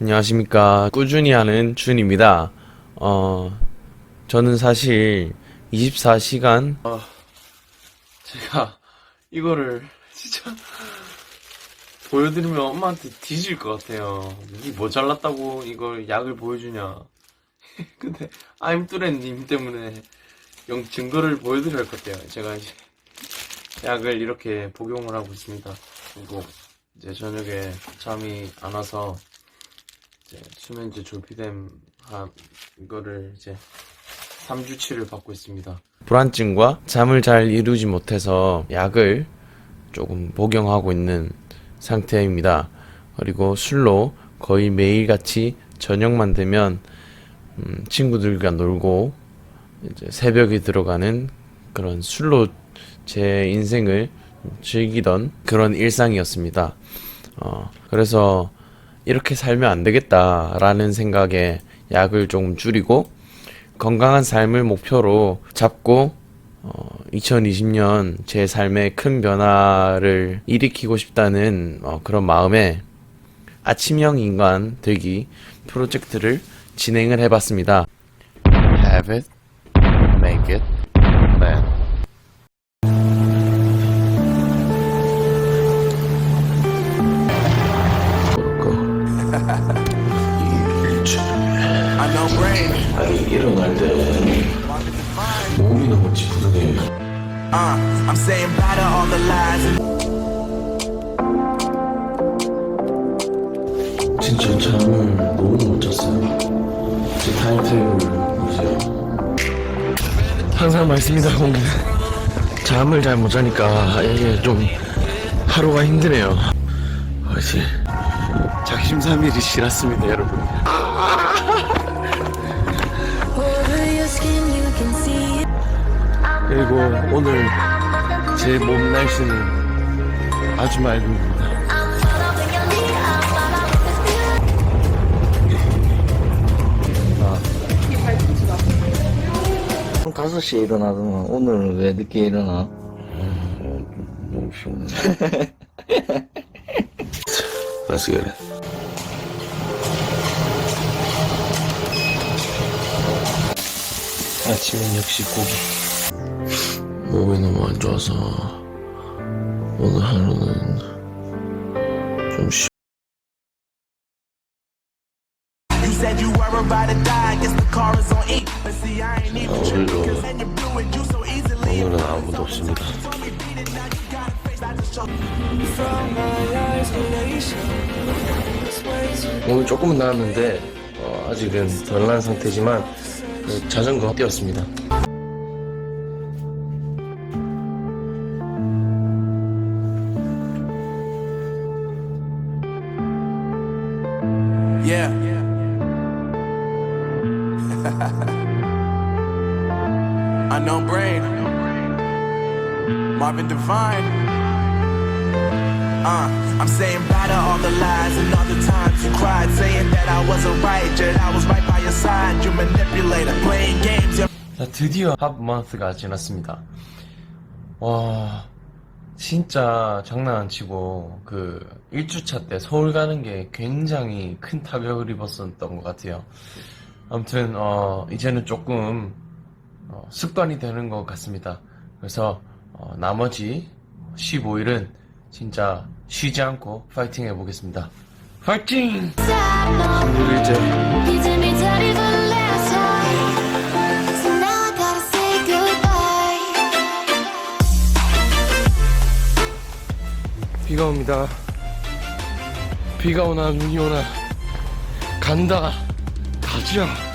안녕하십니까. 꾸준히 하는 준입니다. 어, 저는 사실 24시간, 어, 제가 이거를 진짜 보여드리면 엄마한테 뒤질 것 같아요. 니뭐 잘났다고 이걸 약을 보여주냐. 근데 아임뚜렌님 때문에 영 증거를 보여드려야 할 것 같아요. 제가 이제 약을 이렇게 복용을 하고 있습니다. 그리고 이제 저녁에 잠이 안 와서 이제 수면제 졸피뎀 한 이거를 이제 3주치를 받고 있습니다. 불안증과 잠을 잘 이루지 못해서 약을 조금 복용하고 있는 상태입니다. 그리고 술로 거의 매일같이 저녁만 되면 음, 친구들과 놀고 이제 새벽에 들어가는 그런 술로 제 인생을 즐기던 그런 일상이었습니다. 어, 그래서 이렇게 살면 안 되겠다라는 생각에 약을 조금 줄이고 건강한 삶을 목표로 잡고 어, 2020년 제 삶에 큰 변화를 일으키고 싶다는 어, 그런 마음에 아침형 인간 되기 프로젝트를 진행을 해봤습니다. Have it, make it, Uh, I'm saying bye to all the lies and 진짜 잠을 너무 못 잤어요. 제 타임테이블 보세요. 항상 말씀이다 보면 잠을 잘 못 자니까 이게 좀 하루가 힘드네요. 사실 작심삼일이 지났습니다 여러분 그리고 오늘 제 몸 날씨는 아주 맑습니다. 한 5시에 일어나더만 오늘은 왜 늦게 일어나? 너무 피곤해 Let's get it 아침엔 역시 고기 몸이 너무 안 좋아서 오늘 하루는 좀 쉬... E. 오늘도. 오늘은 아무도 없습니다 오늘 조금은 나왔는데 어, 아직은 덜 난 상태지만 그 자전거 뛰었습니다 Yeah. Unknown brain. Marvin Devine. Uh, I'm saying bye to all the lies and all the times you cried, saying that I wasn't right, yet I was right by your side. You manipulator, playing games. 자, 드디어 합먼스가 지났습니다. 와, 진짜 장난 안 치고, 그, 1주차 때 서울 가는 게 굉장히 큰 타격을 입었었던 것 같아요. 아무튼, 어, 이제는 조금, 어, 습관이 되는 것 같습니다. 그래서, 어, 나머지 15일은 진짜 쉬지 않고 파이팅 해보겠습니다. 파이팅! 친구들 이제. 비가 옵니다. 비가 오나 눈이 오나 간다. 가자.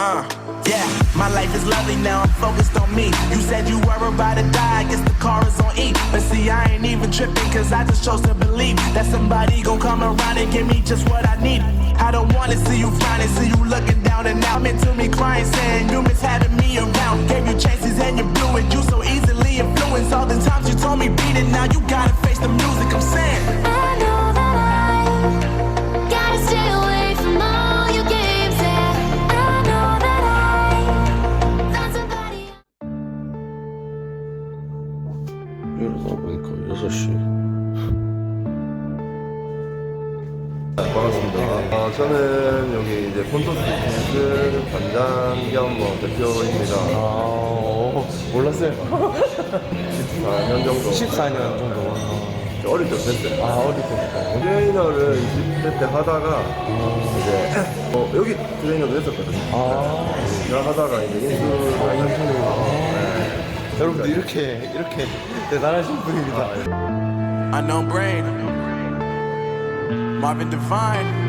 Uh, yeah, my life is lovely now, I'm focused on me. You said you were about to die, I guess the car is on E. But see, I ain't even tripping, cause I just chose to believe that somebody gon' come around and give me just what I need. I don't wanna see you frowning, see you looking down and out. Into me crying, saying you miss having me around. Gave you chances and you blew it, you so easily influenced. All the times you told me beat it, now you gotta face the music, I'm saying. 관장 겸뭐 대표입니다. 아 어, 몰랐어요 14년 정도. 14년 정도 어릴 때 했어요. 아 어릴 때부터 트레이너를 20대 때 하다가 이제 어, 여기 트레이너도 했었거든요. 아 제가 하다가 이제 인수가 여러분들 이렇게 이렇게 대단하신 분입니다 Unknown brain. Marvin Devine.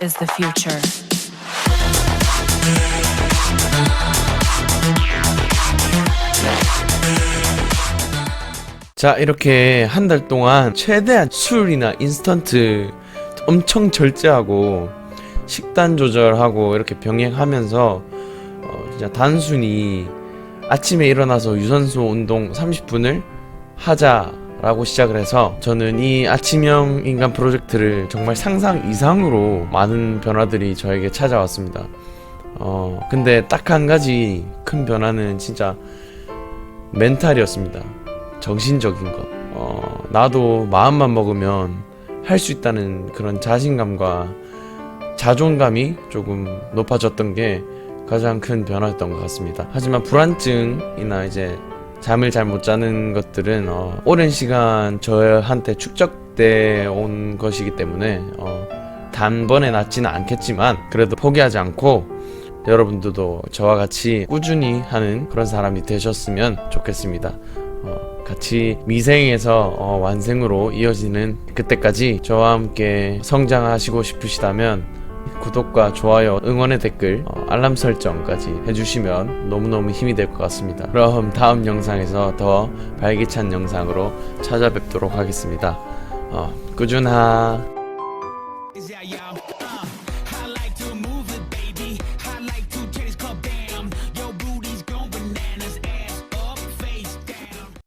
is the future. 자 이렇게 한 달 동안 최대한 술이나 인스턴트 엄청 절제하고 식단 조절하고 이렇게 병행하면서 어, 진짜 단순히 아침에 일어나서 유산소 운동 30분을 하자 라고 시작을 해서 저는 이 아침형 인간 프로젝트를 정말 상상 이상으로 많은 변화들이 저에게 찾아왔습니다. 어 근데 딱 한 가지 큰 변화는 진짜 멘탈이었습니다. 정신적인 것. 어, 나도 마음만 먹으면 할 수 있다는 그런 자신감과 자존감이 조금 높아졌던 게 가장 큰 변화였던 것 같습니다. 하지만 불안증이나 이제 잠을 잘 못 자는 것들은 어, 오랜 시간 저한테 축적돼 온 것이기 때문에 어, 단번에 낫지는 않겠지만 그래도 포기하지 않고 여러분들도 저와 같이 꾸준히 하는 그런 사람이 되셨으면 좋겠습니다. 어, 같이 미생에서 어, 완생으로 이어지는 그때까지 저와 함께 성장하시고 싶으시다면 구독과 좋아요, 응원의 댓글, 어, 알람 설정까지 해주시면 너무너무 힘이 될 것 같습니다. 그럼 다음 영상에서 더 발기찬 영상으로 찾아뵙도록 하겠습니다. 어, 꾸준하.